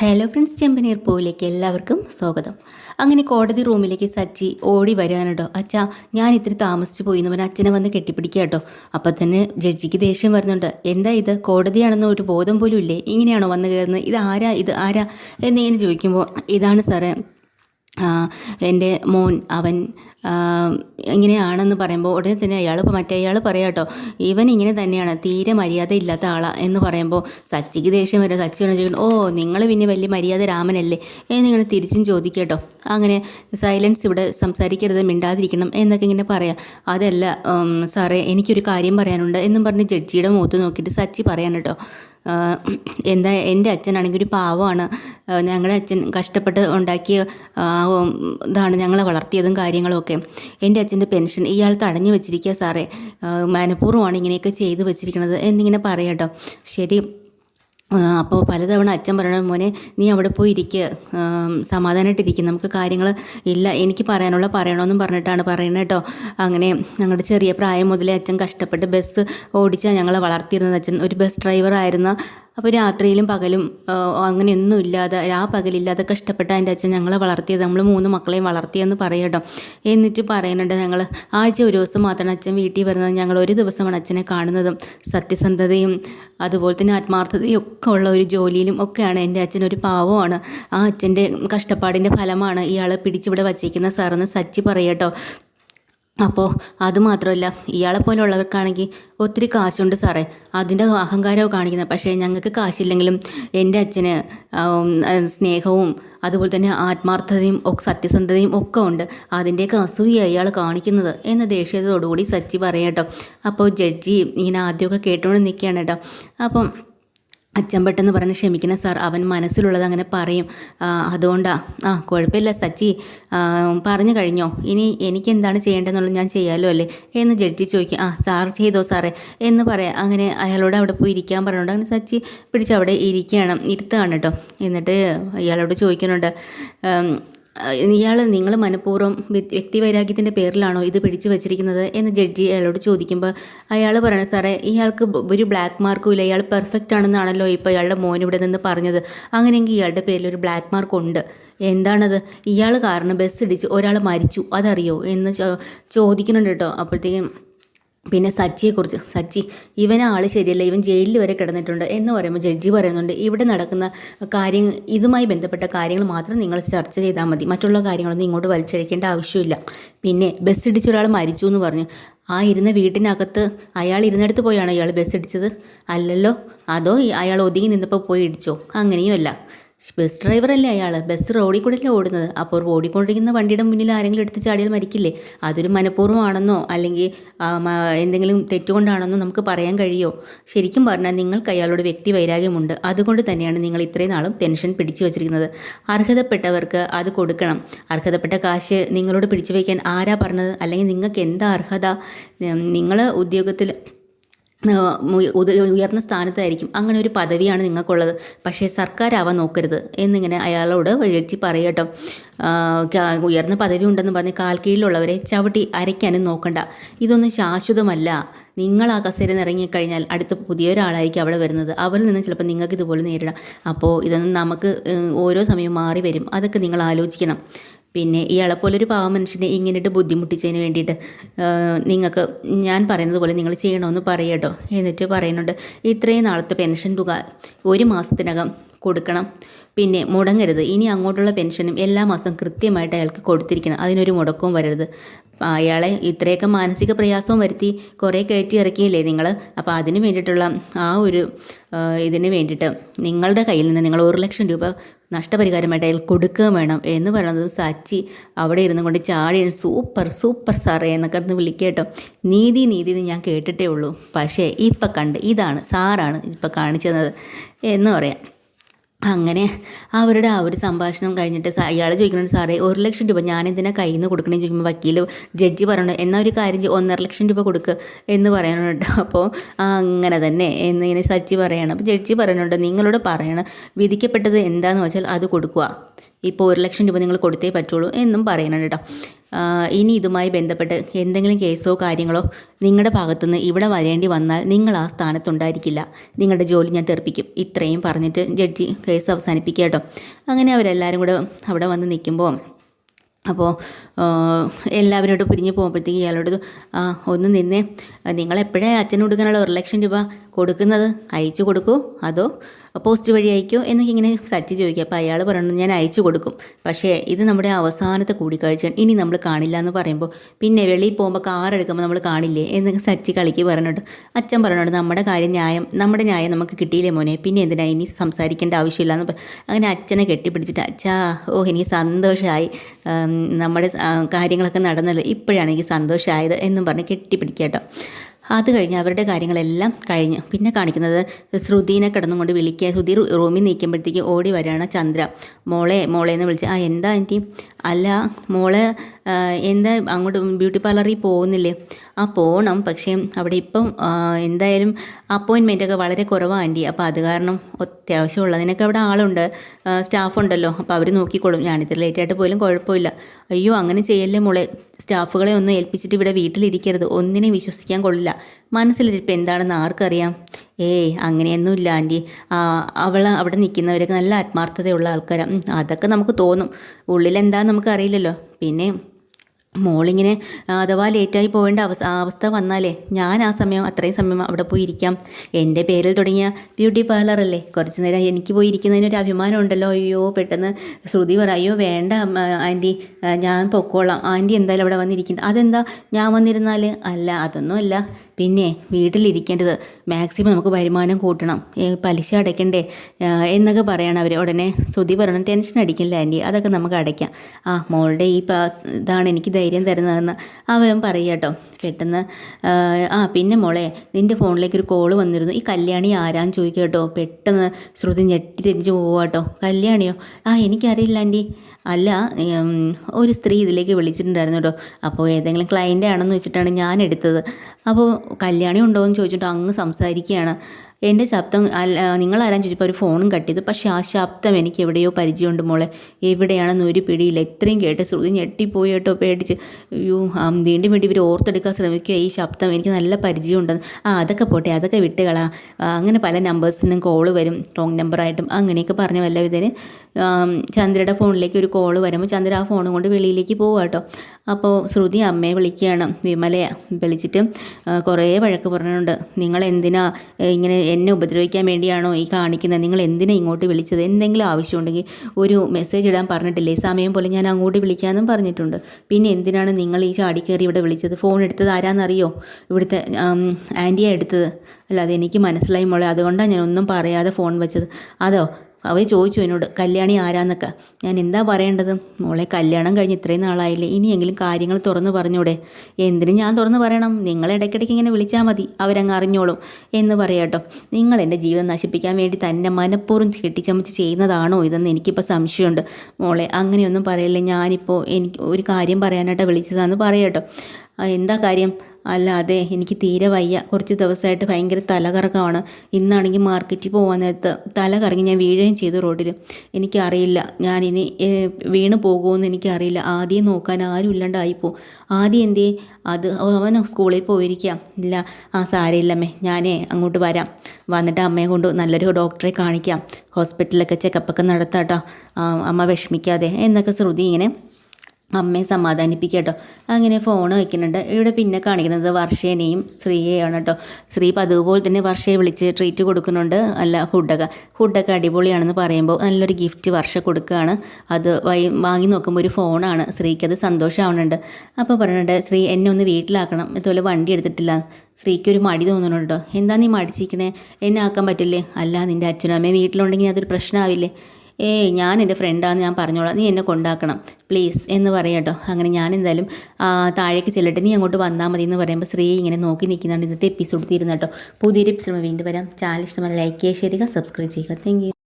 Hello friends ചെമ്പനീർ പൂവിലേക്ക് എല്ലാവർക്കും സ്വാഗതം. അങ്ങനെ കോടതി റൂമിലേക്ക് സച്ചി ഓടി വരാനുണ്ടോ അച്ഛാ ഞാൻ ഇത്തിരി താമസിച്ച് പോയി എന്ന് പറഞ്ഞാൽ അച്ഛനെ വന്ന് കെട്ടിപ്പിടിക്കുക കേട്ടോ അപ്പം തന്നെ ജഡ്ജിക്ക് ദേഷ്യം വരുന്നുണ്ട്. എന്താ ഇത്? കോടതിയാണെന്ന് ഒരു ബോധം പോലും ഇല്ലേ? ഇങ്ങനെയാണോ വന്ന് കയറുന്നത് ഇത് ആരാ? ഇത് ആരാ? എന്നിങ്ങനെ ചോദിക്കുമ്പോൾ ഇതാണ് സാറേ. എന്റെ മോൻ അവൻ ഇങ്ങനെയാണെന്ന് പറയുമ്പോൾ ഉടനെ തന്നെ അയാൾ മറ്റേ അയാൾ പറയാം കേട്ടോ ഇവൻ ഇങ്ങനെ തന്നെയാണ് തീരെ മര്യാദ ഇല്ലാത്ത ആളാണ് എന്ന് പറയുമ്പോൾ സച്ചിക്ക് ദേഷ്യം വരും. സച്ചി എന്ന് ചോദിക്കും ഓ നിങ്ങൾ പിന്നെ വലിയ മര്യാദ രാമനല്ലേ? എന്നിങ്ങനെ തിരിച്ചും ചോദിക്കട്ടോ അങ്ങനെ സൈലൻസ് ഇവിടെ സംസാരിക്കരുത് മിണ്ടാതിരിക്കണം എന്നൊക്കെ ഇങ്ങനെ പറയാം. അതല്ല സാറേ എനിക്കൊരു കാര്യം പറയാനുണ്ട് എന്നും പറഞ്ഞ് ജഡ്ജിയുടെ മുഖത്ത് നോക്കിയിട്ട് സച്ചി പറയാൻ കേട്ടോ എന്താ എന്റെ അച്ഛനാണെങ്കിൽ ഒരു പാവമാണ്. ഞങ്ങളുടെ അച്ഛൻ കഷ്ടപ്പെട്ട് ഉണ്ടാക്കിയ ഇതാണ് ഞങ്ങളെ വളർത്തിയതും കാര്യങ്ങളൊക്കെ. എന്റെ അച്ഛന്റെ പെൻഷൻ ഇയാൾ തടഞ്ഞു വെച്ചിരിക്കുക സാറേ. മനഃപൂർവമാണ് ഇങ്ങനെയൊക്കെ ചെയ്തു വെച്ചിരിക്കുന്നത് എന്നിങ്ങനെ പറയാട്ടോ ശരി അപ്പോൾ പലതവണ അച്ഛൻ പറയണ മോനെ നീ അവിടെ പോയി ഇരിക്കുക സമാധാനമായിട്ടിരിക്കും നമുക്ക് കാര്യങ്ങൾ ഇല്ല. എനിക്ക് പറയാനുള്ള പറയണമെന്നും പറഞ്ഞിട്ടാണ് പറയുന്നത് കേട്ടോ. അങ്ങനെ ഞങ്ങളുടെ ചെറിയ പ്രായം മുതലേ അച്ഛൻ കഷ്ടപ്പെട്ട് ബസ് ഓടിച്ചാൽ ഞങ്ങളെ വളർത്തിയിരുന്നത്. അച്ഛൻ ഒരു ബസ് ഡ്രൈവറായിരുന്ന അപ്പോൾ രാത്രിയിലും പകലും അങ്ങനെയൊന്നും ഇല്ലാതെ ആ പകലില്ലാതെ കഷ്ടപ്പെട്ട എന്റെ അച്ഛൻ ഞങ്ങളെ വളർത്തിയത് നമ്മൾ മൂന്ന് മക്കളെയും വളർത്തിയെന്ന് പറയട്ടോ എന്നിട്ട് പറയുന്നുണ്ട് ഞങ്ങൾ ആഴ്ച ഒരു ദിവസം മാത്രമാണ് അച്ഛൻ വീട്ടിൽ വരുന്നത് ഞങ്ങൾ ഒരു ദിവസമാണ് അച്ഛനെ കാണുന്നതും. സത്യസന്ധതയും അതുപോലെ തന്നെ ആത്മാർത്ഥതയും ഒക്കെ ഉള്ള ഒരു ജോലിയിലും ഒക്കെയാണ് എന്റെ അച്ഛൻ ഒരു പാവമാണ്. ആ അച്ഛന്റെ കഷ്ടപ്പാടിന്റെ ഫലമാണ് ഇയാളെ പിടിച്ചിവിടെ വച്ചേക്കുന്ന സാറെന്ന് സച്ചി പറയട്ടോ അപ്പോൾ അതുമാത്രമല്ല ഇയാളെ പോലുള്ളവർക്കാണെങ്കിൽ ഒത്തിരി കാശുണ്ട് സാറേ. അതിന്റെ അഹങ്കാരവും കാണിക്കുന്നത് പക്ഷേ ഞങ്ങൾക്ക് കാശില്ലെങ്കിലും എന്റെ അച്ഛന് സ്നേഹവും അതുപോലെ തന്നെ ആത്മാർത്ഥതയും സത്യസന്ധതയും ഒക്കെ ഉണ്ട്. അതിന്റെയൊക്കെ അസൂയ ഇയാൾ കാണിക്കുന്നത് എന്ന ദേഷ്യത്തോടുകൂടി സച്ചി പറയാം കേട്ടോ അപ്പോൾ ജഡ്ജി ഇങ്ങനെ ആദ്യമൊക്കെ കേട്ടുകൊണ്ട് നിൽക്കുകയാണ് കേട്ടോ അപ്പം അച്ഛൻ പെട്ടെന്ന് പറഞ്ഞ് ക്ഷമിക്കണം സാർ. അവൻ മനസ്സിലുള്ളത് അങ്ങനെ പറയും. അതുകൊണ്ടാ. ആ കുഴപ്പമില്ല സച്ചി. പറഞ്ഞു കഴിഞ്ഞോ? ഇനി എനിക്ക് എന്താണ് ചെയ്യേണ്ടതെന്നുള്ളത് ഞാൻ ചെയ്യാമല്ലോ അല്ലേ? എന്ന് ജഡ്ജി ചോദിക്കും. ആ സാർ ചെയ്തോ സാറേ? എന്ന് പറയാം. അങ്ങനെ അയാളോട് അവിടെ പോയി ഇരിക്കാൻ പറഞ്ഞുകൊണ്ട് അങ്ങനെ സച്ചി പിടിച്ച് അവിടെ ഇരിക്കുകയാണ്. ഇരുത്തുകയാണ് കേട്ടോ. എന്നിട്ട് അയാളോട് ചോദിക്കുന്നുണ്ട്. ഇയാൾ നിങ്ങൾ മനഃപൂർവം വ്യക്തി വ്യക്തിവൈരാഗ്യത്തിന്റെ പേരിലാണോ ഇത് പിടിച്ചു വച്ചിരിക്കുന്നത് എന്ന് ജഡ്ജി അയാളോട് ചോദിക്കുമ്പോൾ അയാൾ പറയണം സാറേ ഇയാൾക്ക് ഒരു ബ്ലാക്ക് മാർക്കും ഇല്ല. ഇയാൾ പെർഫെക്റ്റ് ആണെന്നാണല്ലോ ഇപ്പോൾ ഇയാളുടെ മോൻ ഇവിടെ നിന്ന് പറഞ്ഞത്. അങ്ങനെയെങ്കിൽ ഇയാളുടെ പേരിൽ ഒരു ബ്ലാക്ക് മാർക്ക് ഉണ്ട്. എന്താണത്? ഇയാൾ കാരണം ബസ് ഇടിച്ച് ഒരാൾ മരിച്ചു. അതറിയോ? എന്ന് ചോദിക്കുന്നുണ്ട് കേട്ടോ. അപ്പോഴത്തേക്കും പിന്നെ സച്ചിയെക്കുറിച്ച് സച്ചി ഇവൻ ആൾ ശരിയല്ല ഇവൻ ജയിലിൽ വരെ കിടന്നിട്ടുണ്ട് എന്ന് പറയുമ്പോൾ ജഡ്ജി പറയുന്നുണ്ട് ഇവിടെ നടക്കുന്ന കാര്യം ഇതുമായി ബന്ധപ്പെട്ട കാര്യങ്ങൾ മാത്രം നിങ്ങൾ ചർച്ച ചെയ്താൽ മതി. മറ്റുള്ള കാര്യങ്ങളൊന്നും ഇങ്ങോട്ട് വലിച്ചഴിക്കേണ്ട ആവശ്യമില്ല. പിന്നെ ബസ് ഇടിച്ച ഒരാൾ മരിച്ചു എന്ന് പറഞ്ഞു. ആ ഇരുന്ന വീട്ടിനകത്ത് അയാൾ ഇരുന്നിടത്ത് പോയാണോ ഇയാൾ ബസ് ഇടിച്ചത്? അല്ലല്ലോ. അതോ അയാൾ ഒതുങ്ങി നിന്നപ്പോൾ പോയി ഇടിച്ചോ? അങ്ങനെയുമല്ല. ബസ് ഡ്രൈവറല്ലേ അയാൾ ബസ് റോഡിൽ കൂടെയല്ലേ ഓടുന്നത്? അപ്പോൾ ഓടിക്കൊണ്ടിരിക്കുന്ന വണ്ടിയുടെ മുന്നിൽ ആരെങ്കിലും എടുത്ത് ചാടിയാൽ മരിക്കില്ലേ? അതൊരു മനഃപൂർവമാണെന്നോ? അല്ലെങ്കിൽ എന്തെങ്കിലും തെറ്റുകൊണ്ടാണെന്നോ നമുക്ക് പറയാൻ കഴിയോ? ശരിക്കും പറഞ്ഞാൽ നിങ്ങൾക്ക് അയാളോട് വ്യക്തി വൈരാഗ്യമുണ്ട്. അതുകൊണ്ട് തന്നെയാണ് നിങ്ങൾ ഇത്രയും നാളും പെൻഷൻ പിടിച്ചു വച്ചിരിക്കുന്നത്. അർഹതപ്പെട്ടവർക്ക് അത് കൊടുക്കണം. അർഹതപ്പെട്ട കാശ് നിങ്ങളോട് പിടിച്ചു വയ്ക്കാൻ ആരാ പറഞ്ഞത്? അല്ലെങ്കിൽ നിങ്ങൾക്ക് എന്താ അർഹത? നിങ്ങൾ ഉദ്യോഗത്തിൽ ഉയർന്ന സ്ഥാനത്തായിരിക്കും. അങ്ങനെ ഒരു പദവിയാണ് നിങ്ങൾക്കുള്ളത്. പക്ഷേ സർക്കാരാവാൻ നോക്കരുത് എന്നിങ്ങനെ അയാളോട് ജഡ്ജി പറയട്ടോ ഉയർന്ന പദവി ഉണ്ടെന്ന് പറഞ്ഞ് കാൽ കീഴിലുള്ളവരെ ചവിട്ടി അരയ്ക്കാനും നോക്കണ്ട. ഇതൊന്നും ശാശ്വതമല്ല. നിങ്ങൾ ആ കസേര ഇറങ്ങിക്കഴിഞ്ഞാൽ അടുത്ത പുതിയൊരാളായിരിക്കും അവിടെ വരുന്നത്. അവരിൽ നിന്ന് ചിലപ്പോൾ നിങ്ങൾക്ക് ഇതുപോലെ നേരിടാം. അപ്പോൾ ഇതൊന്നും നമുക്ക് ഓരോ സമയം മാറി വരും. അതൊക്കെ നിങ്ങൾ ആലോചിക്കണം. പിന്നെ ഇയാളെ പോലെ ഒരു പാവ മനുഷ്യനെ ഇങ്ങനെയിട്ട് ബുദ്ധിമുട്ടിച്ചതിന് വേണ്ടിയിട്ട് നിങ്ങൾക്ക് ഞാൻ പറയുന്നത് പോലെ നിങ്ങൾ ചെയ്യണമെന്ന് പറയട്ടോ എന്നിട്ട് പറയുന്നുണ്ട് ഇത്രയും നാളത്തെ പെൻഷൻ തുക ഒരു മാസത്തിനകം കൊടുക്കണം. പിന്നെ മുടങ്ങരുത്. ഇനി അങ്ങോട്ടുള്ള പെൻഷനും എല്ലാ മാസവും കൃത്യമായിട്ട് അയാൾക്ക് കൊടുത്തിരിക്കണം. അതിനൊരു മുടക്കവും വരരുത്. അയാളെ ഇത്രയൊക്കെ മാനസിക പ്രയാസവും വരുത്തി കുറേ കയറ്റി ഇറക്കിയില്ലേ നിങ്ങൾ അപ്പോൾ അതിന് വേണ്ടിയിട്ടുള്ള ആ ഒരു ഇതിന് വേണ്ടിയിട്ട് നിങ്ങളുടെ കയ്യിൽ നിന്ന് നിങ്ങൾ ഒരു ലക്ഷം രൂപ നഷ്ടപരിഹാരമായിട്ട് അയാൾ കൊടുക്കുകയും വേണം എന്ന് പറയുന്നത് സച്ചി അവിടെ ഇരുന്നു കൊണ്ട് ചാടി സൂപ്പർ സൂപ്പർ സാറേ എന്നൊക്കെ ഒന്ന് വിളിക്കേട്ടോ നീതി നീതി എന്ന് ഞാൻ കേട്ടിട്ടേ ഉള്ളൂ. പക്ഷേ ഇപ്പം കണ്ട് ഇതാണ് സാറാണ് ഇപ്പം കാണിച്ചു തന്നത് എന്ന് പറയാം. അങ്ങനെ അവരുടെ ആ ഒരു സംഭാഷണം കഴിഞ്ഞിട്ട് അയാൾ ചോദിക്കുന്നുണ്ട് സാറേ ഒരു ലക്ഷം രൂപ ഞാൻ എന്തിനാ കയ്യിൽ നിന്ന് കൊടുക്കണമെന്ന് ചോദിക്കുമ്പോൾ വക്കീൽ ജഡ്ജി പറയണു എന്നാൽ ഒരു കാര്യം ഒന്നര ലക്ഷം രൂപ കൊടുക്കുക എന്ന് പറയാനുണ്ട് അപ്പോൾ അങ്ങനെ തന്നെ എന്നിങ്ങനെ സച്ചി പറയണം. അപ്പോൾ ജഡ്ജി പറയുന്നുണ്ട് നിങ്ങളോട് പറയണം വിധിക്കപ്പെട്ടത് എന്താണെന്ന് വെച്ചാൽ അത് കൊടുക്കുക ഇപ്പോൾ ഒരു ലക്ഷം രൂപ നിങ്ങൾ കൊടുത്തേ പറ്റുള്ളൂ എന്നും പറയുന്നുണ്ട് കേട്ടോ ഇനി ഇതുമായി ബന്ധപ്പെട്ട് എന്തെങ്കിലും കേസോ കാര്യങ്ങളോ നിങ്ങളുടെ ഭാഗത്തുനിന്ന് ഇവിടെ വരേണ്ടി വന്നാൽ നിങ്ങൾ ആ സ്ഥാനത്തുണ്ടായിരിക്കില്ല. നിങ്ങളുടെ ജോലി ഞാൻ തെറിപ്പിക്കും. ഇത്രയും പറഞ്ഞിട്ട് ജഡ്ജി കേസ് അവസാനിപ്പിക്കുക കേട്ടോ. അങ്ങനെ അവരെല്ലാവരും കൂടെ അവിടെ വന്ന് നിൽക്കുമ്പോൾ അപ്പോൾ എല്ലാവരോടും പിരിഞ്ഞ് പോകുമ്പോഴത്തേക്ക് ഇയാളോട് ഒന്ന് നിന്നേ. നിങ്ങൾ എപ്പോഴേ കൊടുക്കാനുള്ള ഒരു ലക്ഷം രൂപ കൊടുക്കുന്നത്? അയച്ചു കൊടുക്കൂ. അതോ പോസ്റ്റ് വഴി അയക്കോ എന്നൊക്കെ ഇങ്ങനെ സച്ചി ചോദിക്കുക അപ്പോൾ അയാൾ പറയുന്നത് ഞാൻ അയച്ചു കൊടുക്കും. പക്ഷേ ഇത് നമ്മുടെ അവസാനത്തെ കൂടിക്കാഴ്ച ഇനി നമ്മൾ കാണില്ല എന്ന് പറയുമ്പോൾ പിന്നെ വെളിയിൽ പോകുമ്പോൾ കാർ എടുക്കുമ്പോൾ നമ്മൾ കാണില്ലേ എന്നൊക്കെ സച്ചി കളിക്ക് പറഞ്ഞിട്ട്. അച്ഛൻ പറഞ്ഞോട് നമ്മുടെ കാര്യം ന്യായം നമ്മുടെ ന്യായം നമുക്ക് കിട്ടിയില്ലേ മോനെ? പിന്നെ എന്തിനാ ഇനി സംസാരിക്കേണ്ട ആവശ്യമില്ല എന്ന് അങ്ങനെ അച്ഛനെ കെട്ടിപ്പിടിച്ചിട്ട് അച്ഛാ ഓ എനിക്ക് സന്തോഷമായി നമ്മുടെ കാര്യങ്ങളൊക്കെ നടന്നല്ലോ. ഇപ്പോഴാണ് എനിക്ക് സന്തോഷമായത് എന്നും പറഞ്ഞ് കെട്ടിപ്പിടിക്കുക കേട്ടോ അത് കഴിഞ്ഞ് അവരുടെ കാര്യങ്ങളെല്ലാം കഴിഞ്ഞ്. പിന്നെ കാണിക്കുന്നത് ശ്രുതിനെ കിടന്നുകൊണ്ട് വിളിക്കുക. ശ്രുതി റൂമിൽ നിൽക്കുമ്പോഴത്തേക്ക് ഓടി വരികയാണ് ചന്ദ്ര. മോളെ മോളെ എന്ന് വിളിച്ച് ആ എന്താ ആന്റി? അല്ല മോളെ എന്താ അങ്ങോട്ട് ബ്യൂട്ടി പാർലറിൽ പോകുന്നില്ലേ? ആ പോകണം പക്ഷേ അവിടെ ഇപ്പം എന്തായാലും അപ്പോയിൻമെന്റ് ഒക്കെ വളരെ കുറവാണ് ആന്റി. അപ്പോൾ അത് കാരണം അത്യാവശ്യമുള്ളതിനൊക്കെ അവിടെ ആളുണ്ട്. സ്റ്റാഫുണ്ടല്ലോ അപ്പോൾ അവർ നോക്കിക്കോളും. ഞാനിത്ര ലേറ്റായിട്ട് പോയാലും കുഴപ്പമില്ല. അയ്യോ അങ്ങനെ ചെയ്യല്ലേ മോളെ. സ്റ്റാഫുകളെ ഒന്നും ഏൽപ്പിച്ചിട്ട് ഇവിടെ വീട്ടിലിരിക്കരുത്. ഒന്നിനെയും വിശ്വസിക്കാൻ കൊള്ളില്ല. മനസ്സിലിരിപ്പ് എന്താണെന്ന് ആർക്കറിയാം? ഏയ് അങ്ങനെയൊന്നുമില്ല ആന്റി. അവൾ അവിടെ നിൽക്കുന്നവരൊക്കെ നല്ല ആത്മാർത്ഥതയുള്ള ആൾക്കാരാണ് അതൊക്കെ നമുക്ക് തോന്നും. ഉള്ളിലെന്താന്ന് നമുക്കറിയില്ലല്ലോ. പിന്നെ മോളിങ്ങനെ അഥവാ ലേറ്റായി പോകേണ്ട അവസ്ഥ അവസ്ഥ വന്നാലേ ഞാൻ ആ സമയം അത്രയും സമയം അവിടെ പോയി ഇരിക്കാം. എന്റെ പേരിൽ തുടങ്ങിയ ബ്യൂട്ടി പാർലർ അല്ലേ? കുറച്ച് നേരം എനിക്ക് പോയി ഇരിക്കുന്നതിനൊരു അഭിമാനം ഉണ്ടല്ലോ. അയ്യോ പെട്ടെന്ന് ശ്രുതി പറ അയ്യോ വേണ്ട ആന്റി ഞാൻ പൊക്കോളാം. ആന്റി എന്തായാലും അവിടെ വന്നിരിക്കണ്ട അതെന്താ? ഞാൻ വന്നിരുന്നാൽ അല്ല അതൊന്നുമല്ല. പിന്നെ വീട്ടിലിരിക്കേണ്ടത് മാക്സിമം നമുക്ക് വരുമാനം കൂട്ടണം. പലിശ അടയ്ക്കണ്ടേ? എന്നൊക്കെ പറയണം അവർ ഉടനെ ശ്രുതി പറയണം ടെൻഷൻ അടിക്കില്ല ആന്റി അതൊക്കെ നമുക്ക് അടയ്ക്കാം. ആ മോളുടെ ഈ പാസ് ഇതാണ് എനിക്ക് ധൈര്യം തരുന്നതെന്ന് അവരും പറയുക കേട്ടോ. പെട്ടെന്ന് ആ, പിന്നെ മോളെ നിന്റെ ഫോണിലേക്ക് ഒരു കോൾ വന്നിരുന്നു. ഈ കല്യാണി ആരാന്ന് ചോദിക്കുക കേട്ടോ. പെട്ടെന്ന് ശ്രുതി ഞെട്ടി തിരിച്ച് പോവാട്ടോ കല്യാണിയോ? ആ എനിക്കറിയില്ല ആന്റി. അല്ല ഒരു സ്ത്രീ ഇതിലേക്ക് വിളിച്ചിട്ടുണ്ടായിരുന്നു കേട്ടോ. അപ്പോൾ ഏതെങ്കിലും ക്ലയന്റ് ആണെന്ന് വെച്ചിട്ടാണ് ഞാൻ എടുത്തത്. അപ്പോൾ കല്യാണി ഉണ്ടോ എന്ന് ചോദിച്ചിട്ട് അങ്ങ് സംസാരിക്കുകയാണ്. എന്റെ ശബ്ദം അല്ല നിങ്ങളാരാന്ന് ചോദിച്ചപ്പോൾ ഒരു ഫോണും കട്ട് ചെയ്തു. പക്ഷേ ആ ശബ്ദം എനിക്ക് എവിടെയോ പരിചയമുണ്ട് മോളെ. എവിടെയാണെന്ന് ഒരു പിടിയില്ല. ഇത്രയും കേട്ട് ശ്രുതി ഞെട്ടിപ്പോയി കേട്ടോ പേടിച്ച്. ആ, വീണ്ടും വീണ്ടും ഇവർ ഓർത്തെടുക്കാൻ ശ്രമിക്കുക. ഈ ശബ്ദം എനിക്ക് നല്ല പരിചയമുണ്ടെന്ന്. ആ അതൊക്കെ പോട്ടെ അതൊക്കെ വിട്ടുകളാ. അങ്ങനെ പല നമ്പേഴ്സിൽ നിന്നും കോൾ വരും. റോങ് നമ്പറായിട്ടും അങ്ങനെയൊക്കെ പറഞ്ഞ വല്ല ചന്ദ്രയുടെ ഫോണിലേക്ക് ഒരു കോൾ വരുമ്പോൾ ചന്ദ്ര ആ ഫോണും കൊണ്ട് വെളിയിലേക്ക് പോവുക കേട്ടോ. അപ്പോൾ ശ്രുതി അമ്മയെ വിളിക്കുകയാണ്. വിമലയെ വിളിച്ചിട്ട് കുറേ വഴക്ക് പറഞ്ഞിട്ടുണ്ട്. നിങ്ങൾ എന്തിനാ ഇങ്ങനെ എന്നെ ഉപദ്രവിക്കാൻ വേണ്ടിയാണോ ഈ കാണിക്കുന്നത്? നിങ്ങൾ എന്തിനാ ഇങ്ങോട്ട് വിളിച്ചത്? എന്തെങ്കിലും ആവശ്യമുണ്ടെങ്കിൽ ഒരു മെസ്സേജ് ഇടാൻ പറഞ്ഞിട്ടില്ലേ? സമയം പോലെ ഞാൻ അങ്ങോട്ട് വിളിക്കാമെന്നും പറഞ്ഞിട്ടുണ്ട്. പിന്നെ എന്തിനാണ് നിങ്ങൾ ഈ ചാടിക്കയറി ഇവിടെ വിളിച്ചത്? ഫോൺ എടുത്തത് ആരാന്നറിയോ? ഇവിടുത്തെ ആന്റിയാണ് എടുത്തത്. അല്ല അതെനിക്ക് മനസ്സിലായി മോളെ. അതുകൊണ്ടാണ് ഞാൻ ഒന്നും പറയാതെ ഫോൺ വെച്ചത്. അതോ അവ ചോദിച്ചു എന്നോട് കല്യാണി ആരാന്നൊക്കെ? ഞാൻ എന്താ പറയേണ്ടത്? മോളെ കല്യാണം കഴിഞ്ഞ് ഇത്രയും നാളായില്ലേ ഇനിയെങ്കിലും കാര്യങ്ങൾ തുറന്നു പറഞ്ഞൂടെ. എന്തിനു ഞാൻ തുറന്നു പറയണം? നിങ്ങൾ ഇടയ്ക്കിടയ്ക്ക് ഇങ്ങനെ വിളിച്ചാൽ മതി അവരങ്ങ് അറിഞ്ഞോളും. എന്ന് പറയാട്ടോ നിങ്ങൾ എന്റെ ജീവൻ നശിപ്പിക്കാൻ വേണ്ടി തന്നെ മനഃപൂർവം കെട്ടിച്ചമച്ച് ചെയ്യുന്നതാണോ ഇതെന്ന് എനിക്കിപ്പോൾ സംശയമുണ്ട്. മോളെ അങ്ങനെയൊന്നും പറയല്ലേ ഞാനിപ്പോൾ എനിക്ക് ഒരു കാര്യം പറയാനായിട്ടാണ് വിളിച്ചതാണെന്ന് പറയാട്ടോ എന്താ കാര്യം? അല്ല അതെ എനിക്ക് തീരെ വയ്യ. കുറച്ച് ദിവസമായിട്ട് ഭയങ്കര തലകറക്കമാണ്. ഇന്നാണെങ്കിൽ മാർക്കറ്റിൽ പോകാൻ നേരത്ത് തലകറങ്ങി ഞാൻ വീഴുകയും ചെയ്തു റോഡിൽ. എനിക്കറിയില്ല. ഞാനിനി വീണ് പോകുമെന്ന് എനിക്കറിയില്ല. ആദ്യം നോക്കാൻ ആരും ഇല്ലാണ്ടായിപ്പോ ആദ്യം എന്തേ? അത് അവൻ സ്കൂളിൽ പോയിരിക്കാം. ഇല്ല. ആ സാരയില്ലമ്മേ ഞാനേ അങ്ങോട്ട് വരാം. വന്നിട്ട് അമ്മയെ കൊണ്ട് നല്ലൊരു ഡോക്ടറെ കാണിക്കാം. ഹോസ്പിറ്റലിലൊക്കെ ചെക്കപ്പൊക്കെ നടത്താം കേട്ടോ അമ്മ വിഷമിക്കാതെ. എന്നൊക്കെ ശ്രുതി ഇങ്ങനെ അമ്മയെ സമാധാനിപ്പിക്കുക അങ്ങനെ ഫോൺ വയ്ക്കുന്നുണ്ട് ഇവിടെ പിന്നെ കാണിക്കുന്നത് വർഷേനെയും ശ്രീയെയാണ് കേട്ടോ. ശ്രീ പതിവ് പോലെ തന്നെ വർഷയെ വിളിച്ച് ട്രീറ്റ് കൊടുക്കുന്നുണ്ട്. അല്ല ഫുഡൊക്കെ ഫുഡൊക്കെ അടിപൊളിയാണെന്ന് പറയുമ്പോൾ നല്ലൊരു ഗിഫ്റ്റ് വർഷ കൊടുക്കുകയാണ്. അത് വാങ്ങി നോക്കുമ്പോൾ ഒരു ഫോണാണ് ശ്രീക്ക് അത് സന്തോഷമാവുന്നുണ്ട് അപ്പോൾ പറയുന്നുണ്ട് ശ്രീ എന്നെ ഒന്ന് വീട്ടിലാക്കണം. ഇതുപോലെ വണ്ടി എടുത്തിട്ടില്ല. സ്ത്രീക്ക് ഒരു മടി തോന്നുന്നുണ്ട് എന്താ നീ മടിച്ചിരിക്കണേ? എന്നെ ആക്കാൻ പറ്റില്ലേ? അല്ല നിന്റെ അച്ഛനും അമ്മയും വീട്ടിലുണ്ടെങ്കിൽ അതൊരു പ്രശ്നമാവില്ലേ? ഏയ് ഞാൻ എന്റെ ഫ്രണ്ടാണെന്ന് ഞാൻ പറഞ്ഞോളാം. നീ എന്നെ കൊണ്ടാക്കണം. പ്ലീസ് എന്ന് പറയാം കേട്ടോ. അങ്ങനെ ഞാൻ എന്തായാലും താഴേക്ക് ചെല്ലട്ടെ. നീ അങ്ങോട്ട് വന്നാൽ മതി എന്ന് പറയുമ്പോൾ ശ്രീ ഇങ്ങനെ നോക്കി നിൽക്കുന്നുണ്ട്. ഇന്നത്തെ എപ്പിസോഡ് തീരുന്ന കേട്ടോ. പുതിയൊരു എപ്പിസോഡ് വീണ്ടും വരാം. ചാനൽ ഇഷ്ടമല്ല ലൈക്ക് ചെയ്യുക ഷെയർ ചെയ്യുക സബ്സ്ക്രൈബ് ചെയ്യുക. താങ്ക്